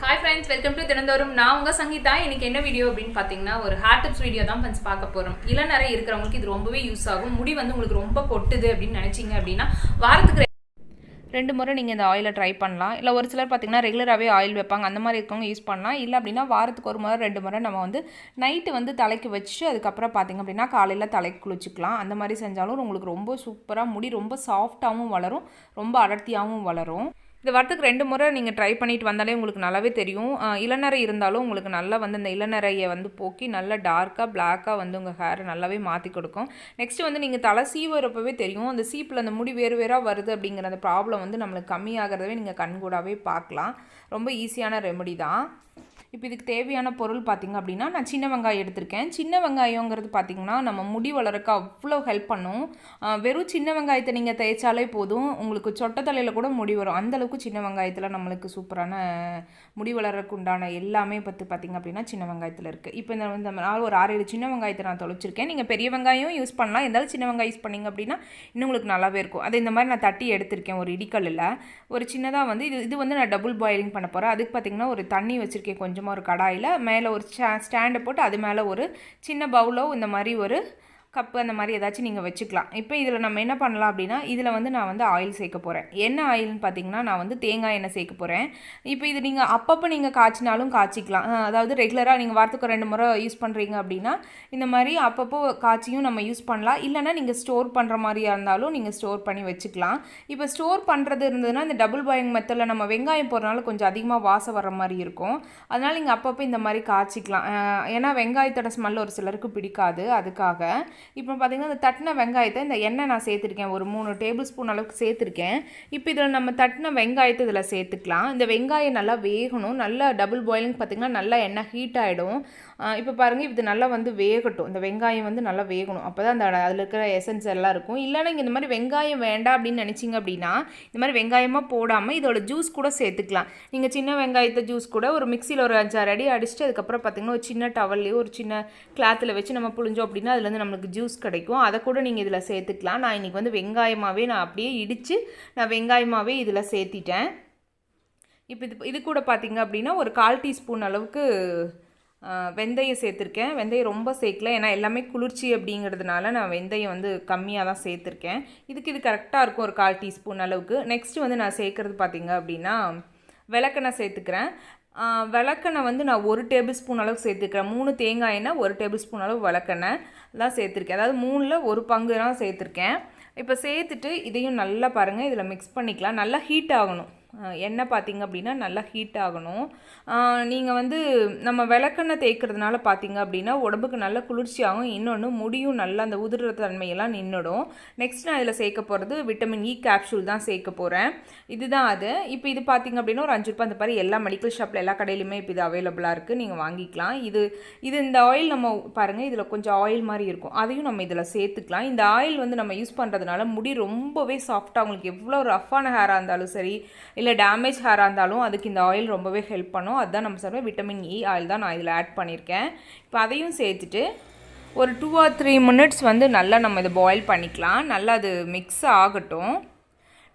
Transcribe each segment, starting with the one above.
Hi friends welcome to தினந்தோறும் நான் உங்கள் சங்கீதா. இன்னைக்கு என்ன வீடியோ அப்படின்னு பார்த்தீங்கன்னா ஒரு ஹேர் டிப்ஸ் வீடியோ தான் ஃப்ரெண்ட்ஸ் பார்க்க போகிறோம் இளநரை இருக்கிறவங்களுக்கு இது ரொம்பவே யூஸ் ஆகும். முடி வந்து உங்களுக்கு ரொம்ப கொட்டுது அப்படின்னு நினச்சிங்க அப்படின்னா வாரத்துக்கு ரெண்டு முறை நீங்கள் இந்த ஆயிலை ட்ரை பண்ணலாம். இல்லை ஒரு சிலர் பார்த்திங்கன்னா ரெகுலராகவே ஆயில் வைப்பாங்க. அந்த மாதிரி இருக்கவங்க யூஸ் பண்ணலாம். இல்லை அப்படின்னா வாரத்துக்கு ஒரு முறை ரெண்டு முறை நம்ம வந்து நைட்டு வந்து தலைக்கு வச்சு அதுக்கப்புறம் பார்த்திங்க அப்படின்னா காலையில் தலைக்கு குளிச்சுக்கலாம். அந்த மாதிரி செஞ்சாலும் உங்களுக்கு ரொம்ப சூப்பராக முடி ரொம்ப சாஃப்டாகவும் வளரும். ரொம்ப அடர்த்தியாகவும் வளரும். இது வரத்துக்கு ரெண்டு முறை நீங்கள் ட்ரை பண்ணிட்டு வந்தாலே உங்களுக்கு நல்லாவே தெரியும். இளநறை இளநரை இருந்தாலும் உங்களுக்கு நல்லா வந்து இந்த இளநரையை வந்து போக்கி நல்லா டார்க்காக பிளாக்காக வந்து உங்கள் ஹேரை நல்லாவே மாற்றி கொடுக்கும். நெக்ஸ்ட் வந்து நீங்கள் தலை சீவுறப்பவே தெரியும். அந்த சீப்பில் அந்த முடி வேறு வேறாக வருது அப்படிங்கிற அந்த ப்ராப்ளம் வந்து நம்மளுக்கு கம்மியாகிறதவே நீங்கள் கண்கூடாவே பார்க்கலாம். ரொம்ப ஈஸியான ரெமெடி தான். இப்போ இதுக்கு தேவையான பொருள் பார்த்திங்க அப்படின்னா நான் சின்ன வெங்காயம் எடுத்திருக்கேன். சின்ன வெங்காயங்கிறது பார்த்திங்கன்னா நம்ம முடி வளர்க்க அவ்வளோ ஹெல்ப் பண்ணும். வெறும் சின்ன வெங்காயத்தை நீங்கள் தேய்ச்சாலே போதும். உங்களுக்கு சொட்ட தலையில் கூட முடி வரும். அந்தளவுக்கு சின்ன வெங்காயத்தில் நம்மளுக்கு சூப்பரான முடி வளர்றதுக்கு உண்டான எல்லாமே பற்றி பார்த்திங்க அப்படின்னா சின்ன வெங்காயத்தில் இருக்குது இப்போ இந்த இந்த ஒரு ஆறு ஏழு சின்ன வெங்காயத்தை நான் தொலைச்சிருக்கேன் நீங்கள் பெரிய வெங்காயம் யூஸ் பண்ணலாம். இருந்தாலும் சின்ன வெங்காயம் யூஸ் பண்ணீங்க அப்படின்னா இன்னும் உங்களுக்கு நல்லாவே இருக்கும். அது இந்த மாதிரி நான் தட்டி எடுத்திருக்கேன் ஒரு இடிக்கல்லில். ஒரு சின்னதாக வந்து இது இது வந்து நான் டபுள் பாயிலிங் பண்ண போகிறேன் அதுக்கு பார்த்திங்கன்னா ஒரு தண்ணி வச்சுருக்கேன் கொஞ்சம். கொஞ்சமாக ஒரு கடாயில் மேலே ஒரு ஸ்டாண்டை போட்டு அது மேலே ஒரு சின்ன பவுலோ இந்த மாதிரி ஒரு கப்பு அந்த மாதிரி ஏதாச்சும் நீங்கள் வச்சுக்கலாம். இப்போ இதில் நம்ம என்ன பண்ணலாம் அப்படின்னா இதில் வந்து நான் வந்து ஆயில் சேர்க்க போகிறேன் என்ன ஆயில்னு பார்த்தீங்கன்னா நான் வந்து தேங்காய் எண்ணெய் சேர்க்க போகிறேன் இப்போ இது நீங்கள் அப்பப்போ நீங்கள் காய்ச்சினாலும் காய்ச்சிக்கலாம். அதாவது ரெகுலராக நீங்கள் வாரத்துக்கு ரெண்டு முறை யூஸ் பண்ணுறீங்க அப்படின்னா இந்த மாதிரி அப்பப்போ காய்ச்சியும் நம்ம யூஸ் பண்ணலாம். இல்லைன்னா நீங்கள் ஸ்டோர் பண்ணுற மாதிரியா இருந்தாலும் நீங்கள் ஸ்டோர் பண்ணி வச்சுக்கலாம். இப்போ ஸ்டோர் பண்ணுறது இருந்ததுன்னா இந்த டபுள் பாயிங் மெத்தடில் நம்ம வெங்காயம் போடுறனால கொஞ்சம் அதிகமாக வாசம் வர மாதிரி இருக்கும். அதனால் நீங்கள் அப்பப்போ இந்த மாதிரி காய்ச்சிக்கலாம். ஏன்னா வெங்காயத்தோட ஸ்மெல் ஒரு சிலருக்கு பிடிக்காது. அதுக்காக இப்போ பார்த்திங்கன்னா இந்த தட்டின வெங்காயத்தை இந்த எண்ணெய் நான் சேர்த்துருக்கேன். ஒரு மூணு டேபிள் ஸ்பூன் அளவுக்கு சேர்த்துருக்கேன். இப்போ இதில் நம்ம தட்டின வெங்காயத்தை இதில் சேர்த்துக்கலாம். இந்த வெங்காயம் நல்லா வேகணும். நல்லா டபுள் பாயிலிங் பார்த்திங்கன்னா நல்லா எண்ணெய் ஹீட் ஆகிடும் இப்போ பாருங்கள் இது நல்லா வந்து வேகட்டும். இந்த வெங்காயம் வந்து நல்லா வேகணும். அப்போ தான் அந்த அதில் இருக்கிற எசன்ஸ் எல்லாம் இருக்கும். இல்லைன்னா நீங்கள் இந்த மாதிரி வெங்காயம் வேண்டாம் அப்படின்னு நினச்சிங்க அப்படின்னா இந்த மாதிரி வெங்காயமாக போடாமல் இதோட ஜூஸ் கூட சேர்த்துக்கலாம். நீங்கள் சின்ன வெங்காயத்தை ஜூஸ் கூட ஒரு மிக்சியில் ஒரு அஞ்சாறு அடி அடிச்சுட்டு அதுக்கப்புறம் பார்த்தீங்கன்னா ஒரு சின்ன டவல்லையோ ஒரு சின்ன கிளாத்தில் வச்சு நம்ம புழிஞ்சோம் அப்படின்னா அதுலேருந்து நம்மளுக்கு ஜூஸ் கிடைக்கும். அதை கூட நீங்கள் இதில் சேர்த்துக்கலாம். நான் இன்றைக்கி வந்து வெங்காயமாகவே நான் அப்படியே இடித்து நான் வெங்காயமாகவே இதில் சேர்த்திட்டேன். இப்போ இது இது கூட பார்த்திங்க அப்படின்னா ஒரு கால் டீஸ்பூன் அளவுக்கு வெந்தயம் சேர்த்துருக்கேன். வெந்தயம் ரொம்ப சேர்க்கல. ஏன்னா எல்லாமே குளிர்ச்சி அப்படிங்கிறதுனால நான் வெந்தயம் வந்து கம்மியாக தான் சேர்த்துருக்கேன். இதுக்கு இது கரெக்டாக இருக்கும் ஒரு கால் டீஸ்பூன் அளவுக்கு. நெக்ஸ்ட்டு வந்து நான் சேர்க்குறது பார்த்தீங்க அப்படின்னா விளக்கெண்ணெய் சேர்த்துக்கிறேன். விளக்கெண்ணெய் வந்து நான் ஒரு டேபிள் ஸ்பூன் அளவுக்கு சேர்த்துருக்கேன் மூணு தேங்காய் எண்ணெய் ஒரு டேபிள் ஸ்பூன் அளவு விளக்கெண்ணெய் தான் சேர்த்துருக்கேன். அதாவது மூணில் ஒரு பங்கு தான் சேர்த்துருக்கேன். இப்போ சேர்த்துட்டு இதையும் நல்லா பாருங்கள் இதில் மிக்ஸ் பண்ணிக்கலாம். நல்லா ஹீட் ஆகணும். எண்ணெய் பார்த்தீங்க அப்படின்னா நல்லா ஹீட் ஆகணும். நீங்கள் வந்து நம்ம விளக்கெண்ணெய் தேய்க்கிறதுனால பார்த்தீங்க அப்படின்னா உடம்புக்கு நல்ல குளிர்ச்சியாகும் இன்னொன்று முடியும் நல்லா அந்த உதிர்ற தன்மையெல்லாம் நின்றுடும் நெக்ஸ்ட் நான் இதில் சேர்க்க போகிறது விட்டமின் இ கேப்சூல் தான் சேர்க்க போகிறேன் இதுதான் அது. இப்போ இது பார்த்தீங்க அப்படின்னா ஒரு அஞ்சு ரூபாய் அந்த மாதிரி எல்லா மெடிக்கல் ஷாப்பில் எல்லா கடையிலுமே இப்போ இது அவைலபிளாக இருக்குது நீங்கள் வாங்கிக்கலாம். இது இது இந்த ஆயில் நம்ம பாருங்கள் இதில் கொஞ்சம் ஆயில் மாதிரி இருக்கும். அதையும் நம்ம இதில் சேர்த்துக்கலாம். இந்த ஆயில் வந்து நம்ம யூஸ் பண்ணுறதுனால முடி ரொம்பவே சாஃப்டாக உங்களுக்கு எவ்வளோ ரஃப்பான ஹேராக இருந்தாலும் சரி இல்லை இல்லை டேமேஜ் ஹேராக இருந்தாலும் அதுக்கு இந்த ஆயில் ரொம்பவே ஹெல்ப் பண்ணும். அதுதான் நம்ம சொல்கிற விட்டமின் இ ஆயில் தான் நான் இதில் ஆட் பண்ணியிருக்கேன் இப்போ அதையும் சேர்த்துட்டு ஒரு டூ ஆர் த்ரீ மினிட்ஸ் வந்து நல்லா நம்ம இதை பாயில் பண்ணிக்கலாம். நல்லா அது மிக்ஸ் ஆகட்டும்.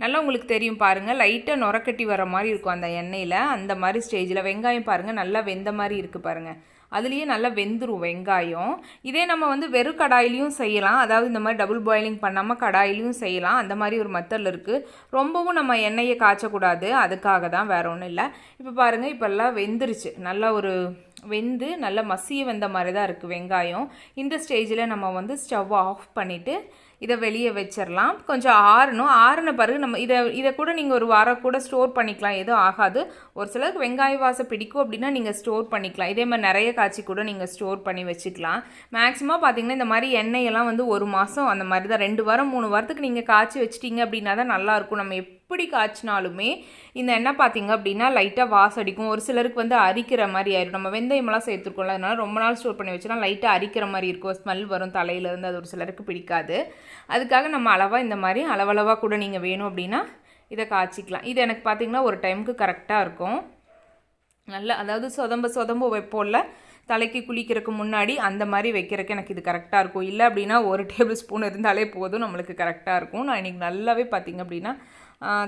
நல்லா உங்களுக்கு தெரியும் பாருங்கள் லைட்டாக நுரக்கட்டி வர மாதிரி இருக்கும் அந்த எண்ணெயில். அந்த மாதிரி ஸ்டேஜில் வெங்காயம் பாருங்கள் நல்லா வெந்த மாதிரி இருக்குது பாருங்கள் அதுலேயே நல்லா வெந்துரும் வெங்காயம். இதே நம்ம வந்து வெறும் கடாயிலையும் செய்யலாம். அதாவது இந்த மாதிரி டபுள் பாயிலிங் பண்ணாமல் கடாயிலையும் செய்யலாம். அந்த மாதிரி ஒரு மெத்தடில் இருக்குது ரொம்பவும் நம்ம எண்ணெயை காய்ச்சக்கூடாது. அதுக்காக தான் வேறு ஒன்றும் இல்லை. இப்போ பாருங்கள் இப்போல்லாம் வெந்துருச்சு. நல்லா ஒரு வெந்து நல்லா மசிய வெந்த மாதிரி தான் இருக்குது வெங்காயம். இந்த ஸ்டேஜில் நம்ம வந்து ஸ்டவ் ஆஃப் பண்ணிவிட்டு இதை வெளியே வச்சிடலாம் கொஞ்சம் ஆறணும். ஆறின பிறகு நம்ம இதை இதை கூட நீங்கள் ஒரு வாரம் கூட ஸ்டோர் பண்ணிக்கலாம். எதுவும் ஆகாது. ஒரு சிலருக்கு வெங்காய வாசம் பிடிக்கும் அப்படின்னா நீங்கள் ஸ்டோர் பண்ணிக்கலாம். இதே மாதிரி நிறைய காய்ச்சி கூட நீங்கள் ஸ்டோர் பண்ணி வச்சுக்கலாம். மேக்ஸிமம் பார்த்தீங்கன்னா இந்த மாதிரி எண்ணெயெல்லாம் வந்து ஒரு மாதம் அந்த மாதிரி தான். ரெண்டு வாரம் மூணு வாரத்துக்கு நீங்கள் காய்ச்சி வச்சிட்டிங்க அப்படின்னா தான் நல்லாயிருக்கும் நம்ம எப்படி காய்ச்சினாலுமே இந்த எண்ணெய் பார்த்தீங்க அப்படின்னா லைட்டாக வாசடிக்கும் ஒரு சிலருக்கு வந்து அரிக்கிற மாதிரி ஆயிடும் நம்ம வெந்தயமெல்லாம் சேர்த்துருக்கோம்ல அதனால ரொம்ப நாள் ஸ்டோர் பண்ணி வச்சுனா லைட்டாக அரிக்கிற மாதிரி இருக்கும். ஸ்மெல் வரும் தலையிலேருந்து அது ஒரு சிலருக்கு பிடிக்காது. அதுக்காக நம்ம அளவாக இந்த மாதிரி அளவளவாக கூட நீங்கள் வேணும் அப்படின்னா இதை காய்ச்சிக்கலாம். இது எனக்கு பார்த்தீங்கன்னா ஒரு டைமுக்கு கரெக்டாக இருக்கும். நல்லா அதாவது சொதம்ப சொதம்ப வைப்போம்ல தலைக்கு குளிக்கிறதுக்கு முன்னாடி அந்த மாதிரி வைக்கிறதுக்கு எனக்கு இது கரெக்டாக இருக்கும். இல்லை அப்படின்னா ஒரு டேபிள் ஸ்பூன் இருந்தாலே போதும் நம்மளுக்கு கரெக்டாக இருக்கும். நான் இன்றைக்கி நல்லாவே பார்த்தீங்க அப்படின்னா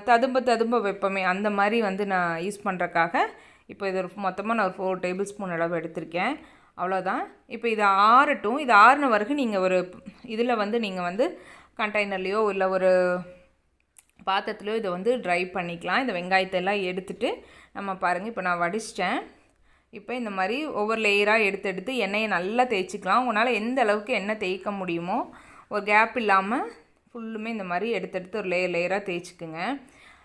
ததும்ப ததும்ப வைப்போமே அந்த மாதிரி வந்து நான் யூஸ் பண்ணுறக்காக இப்போ இது ஒரு மொத்தமாக நான் ஒரு ஃபோர் டேபிள் ஸ்பூன் அளவு எடுத்திருக்கேன். அவ்வளோதான் இப்போ இது ஆறட்டும். இது ஆறின வரைக்கும் நீங்கள் ஒரு இதில் வந்து நீங்கள் வந்து கண்டெய்னர்லேயோ இல்லை ஒரு பாத்திரத்துலையோ இதை வந்து ட்ரை பண்ணிக்கலாம். இந்த வெங்காயத்தை எல்லாம் எடுத்துட்டு நம்ம பாருங்கள் இப்போ நான் வடிச்சிட்டேன். இப்போ இந்த மாதிரி ஒவ்வொரு லேயராக எடுத்து எடுத்து எண்ணெயை நல்லா தேய்ச்சிக்கலாம். உங்களால் எந்த அளவுக்கு எண்ணெய் தேய்க்க முடியுமோ ஒரு கேப் இல்லாமல் ஃபுல்லுமே இந்த மாதிரி எடுத்து எடுத்து ஒரு லேயர் லேயராக தேய்ச்சிக்குங்க.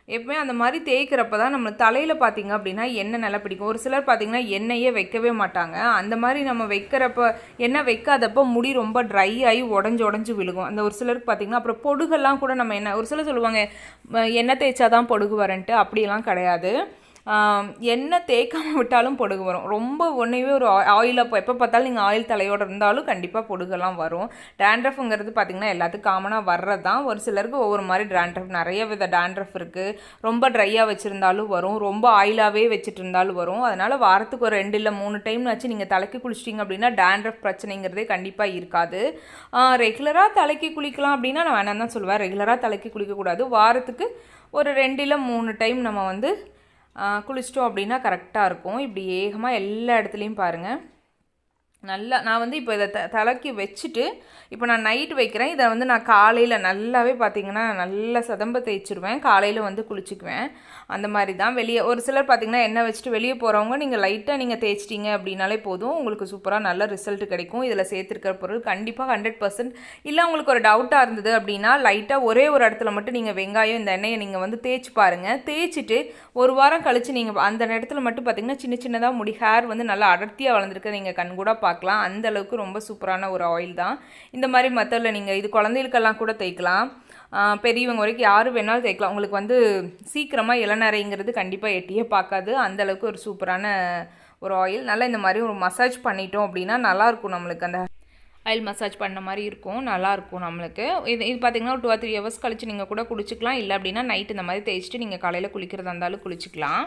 எப்பவுமே அந்த மாதிரி தேய்க்கிறப்ப தான் நம்ம தலையில் பார்த்திங்க அப்படின்னா எண்ணெய் நல்லா பிடிக்கும். ஒரு சிலர் பார்த்திங்கன்னா எண்ணெயே வைக்கவே மாட்டாங்க. அந்த மாதிரி நம்ம வைக்கிறப்ப எண்ணெய் வைக்காதப்போ முடி ரொம்ப ட்ரை ஆகி உடஞ்சி உடஞ்சி விழுகும். அந்த ஒரு சிலருக்கு பார்த்தீங்கன்னா அப்புறம் பொடுகெல்லாம் கூட நம்ம என்ன ஒரு சிலர் சொல்லுவாங்க "ம, எண்ணெய் தேய்ச்சா தான் பொடுகு வரேன்ட்டு அப்படியெல்லாம் கிடையாது. எண்ணெய் தேய்க்காமல் விட்டாலும் பொடுகு வரும். ரொம்ப ஒன்றைவே ஒரு ஆயிலாக எப்போ பார்த்தாலும் நீங்கள் ஆயில் தலையோடு இருந்தாலும் கண்டிப்பாக பொடுகெல்லாம் வரும். டேண்ட்ரஃப்ங்கிறது பார்த்திங்கன்னா எல்லாத்துக்கும் காமனாக வர்றது தான் ஒரு சிலருக்கு ஒவ்வொரு மாதிரி டேண்ட்ரஃப் நிறைய வித டேண்ட்ரஃப் இருக்குது ரொம்ப ட்ரையாக வச்சுருந்தாலும் வரும். ரொம்ப ஆயிலாகவே வச்சுட்டு இருந்தாலும் வரும். அதனால் வாரத்துக்கு ஒரு ரெண்டு இல்லை மூணு டைம் வச்சு நீங்கள் தலைக்கு குளிச்சிட்டிங்க அப்படின்னா டேண்ட்ரஃப் பிரச்சனைங்கிறதே கண்டிப்பாக இருக்காது. ரெகுலராக தலைக்கு குளிக்கலாம் அப்படின்னா நான் வேணாம் தான் சொல்லுவேன். ரெகுலராக தலைக்கு குளிக்கக்கூடாது. வாரத்துக்கு ஒரு ரெண்டு இல்லை மூணு டைம் நம்ம வந்து குளிச்சிட்டோம் அப்படின்னா கரெக்டாக இருக்கும். இப்படி ஏகமாக எல்லா இடத்துலையும் பாருங்கள் நல்லா நான் வந்து இப்போ இதை த தலைக்கு வச்சுட்டு இப்போ நான் நைட் வைக்கிறேன். இதை வந்து நான் காலையில் நல்லாவே பார்த்தீங்கன்னா நல்லா சதம்ப தேய்ச்சிருவேன். காலையில் வந்து குளிச்சுக்குவேன். அந்த மாதிரி தான் வெளியே ஒரு சிலர் பார்த்தீங்கன்னா எண்ணெய் வச்சுட்டு வெளியே போகிறவங்க நீங்கள் லைட்டாக நீங்கள் தேய்ச்சிட்டிங்க அப்படின்னாலே போதும். உங்களுக்கு சூப்பராக நல்ல ரிசல்ட் கிடைக்கும். இதில் சேர்த்துருக்கிற பொருள் கண்டிப்பாக ஹண்ட்ரட் பர்சன்ட் இல்லை உங்களுக்கு ஒரு டவுட்டாக இருந்தது அப்படின்னா லைட்டாக ஒரே ஒரு இடத்துல மட்டும் நீங்கள் வெங்காயம் இந்த எண்ணெயை நீங்கள் வந்து தேய்ச்சி பாருங்கள் தேய்ச்சிட்டு ஒரு வாரம் கழித்து நீங்கள் அந்த இடத்துல மட்டும் பார்த்தீங்கன்னா சின்ன சின்னதாக முடி ஹேர் வந்து நல்லா அடர்த்தியாக வளர்ந்துருக்கு. நீங்கள் கண் கூட பார்க்கலாம். அந்தளவுக்கு ரொம்ப சூப்பரான ஒரு ஆயில் தான். இந்த மாதிரி மெத்தடில் நீங்கள் இது குழந்தைகளுக்கெல்லாம் கூட தைக்கலாம் பெரியவங்க வரைக்கும் யார் வேணாலும் தைக்கலாம் உங்களுக்கு வந்து சீக்கிரமாக இளநரைங்கிறது கண்டிப்பாக எட்டியே பார்க்காது. அந்த அளவுக்கு ஒரு சூப்பரான ஒரு ஆயில் நல்லா இந்த மாதிரி ஒரு மசாஜ் பண்ணிட்டோம் அப்படின்னா நல்லாயிருக்கும் நம்மளுக்கு. அந்த ஆயில் மசாஜ் பண்ண மாதிரி இருக்கும். நல்லாயிருக்கும் நம்மளுக்கு. இது இது பார்த்தீங்கன்னா ஒரு டூ ஆர் த்ரீ ஹவர்ஸ் கழிச்சு நீங்கள் கூட குளிச்சிக்கலாம் இல்லை அப்படின்னா நைட் இந்த மாதிரி தேய்ச்சிட்டு நீங்கள் காலையில் குளிக்கிறதா இருந்தாலும் குளிச்சுக்கலாம்.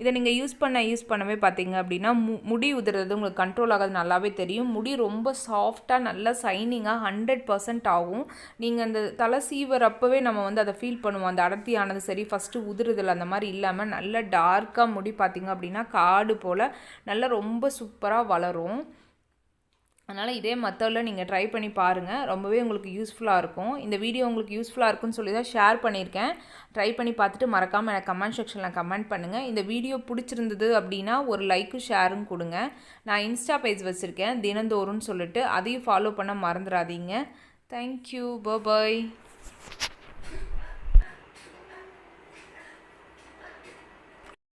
இதை நீங்கள் யூஸ் பண்ண யூஸ் பண்ணவே பார்த்தீங்க அப்படின்னா மு முடி உதிர்றது உங்களுக்கு கண்ட்ரோல் ஆகாது நல்லாவே தெரியும். முடி ரொம்ப சாஃப்டாக நல்லா சைனிங்காக ஹண்ட்ரட் பர்சன்ட் ஆகும். நீங்கள் அந்த தலை சீவர் அப்போவே நம்ம வந்து அதை ஃபீல் பண்ணுவோம். அந்த அடர்த்தியானது சரி ஃபஸ்ட்டு உதிருதில் அந்த மாதிரி இல்லாமல் நல்ல டார்க்காக முடி பார்த்தீங்க அப்படின்னா காடு போல் நல்லா ரொம்ப சூப்பராக வளரும். அதனால் இதே மெத்தடில் நீங்கள் ட்ரை பண்ணி பாருங்கள் ரொம்பவே உங்களுக்கு யூஸ்ஃபுல்லாக இருக்கும். இந்த வீடியோ உங்களுக்கு யூஸ்ஃபுல்லாக இருக்குன்னு சொல்லி தான் ஷேர் பண்ணியிருக்கேன். ட்ரை பண்ணி பார்த்துட்டு மறக்காமல் எனக்கு கமெண்ட் செக்ஷனில் கமெண்ட் பண்ணுங்கள் இந்த வீடியோ பிடிச்சிருந்தது அப்படின்னா ஒரு லைக்கும் ஷேரும் கொடுங்க. நான் இன்ஸ்டா பேஜ் வச்சுருக்கேன். தினந்தோறும்னு சொல்லிட்டு அதையும் ஃபாலோ பண்ண மறந்துடாதீங்க. Thank you bye